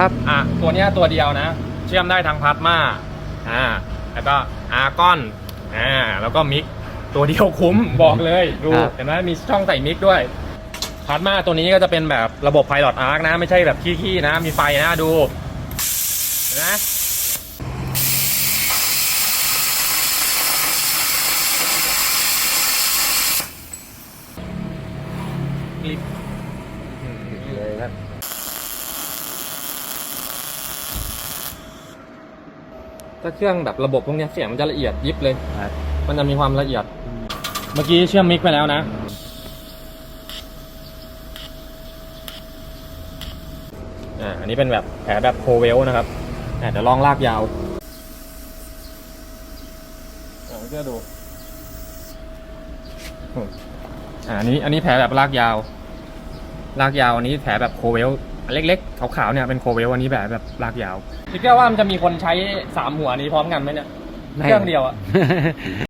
ครับ อะ ตัวเนี้ยตัวเดียวนะ เชื่อมได้ทั้งพลาสมาอ่า แล้วก็อาร์กอน อ่า แล้วก็มิก ตัวเดียวคุ้ม บอกเลย ดู ครับ เห็นไหมมีช่องใส่มิกด้วยพลาสมาตัวนี้ก็จะเป็นแบบระบบ Pilot Arc นะ ไม่ใช่แบบขี้ๆนะ มีไฟนะ ดูเห็นไหมกลิป เลยครับ ถ้าเครื่องแบบระบบพวกเนี้ยเสียงมันจะละเอียดยิบเลย ครับ มันจะมีความละเอียด เมื่อกี้เชื่อมมิกไปแล้วนะ อ่า อันนี้เป็นแบบแผลแบบโคเวลนะครับ อ่าเดี๋ยวลองลากยาวอ่าเชื่อดูอืมอ่าอันนี้ อันนี้แผลแบบลากยาว ลากยาวอันนี้แผลแบบโคเวลอัน เล็กๆขาวๆเนี่ยเป็นโคเวลอันนี้แบบแบบลากยาวคิดแค่ว่ามันจะมีคนใช้สามหัวนี้พร้อมกันไหมเนี่ย เครื่องเดียวอะ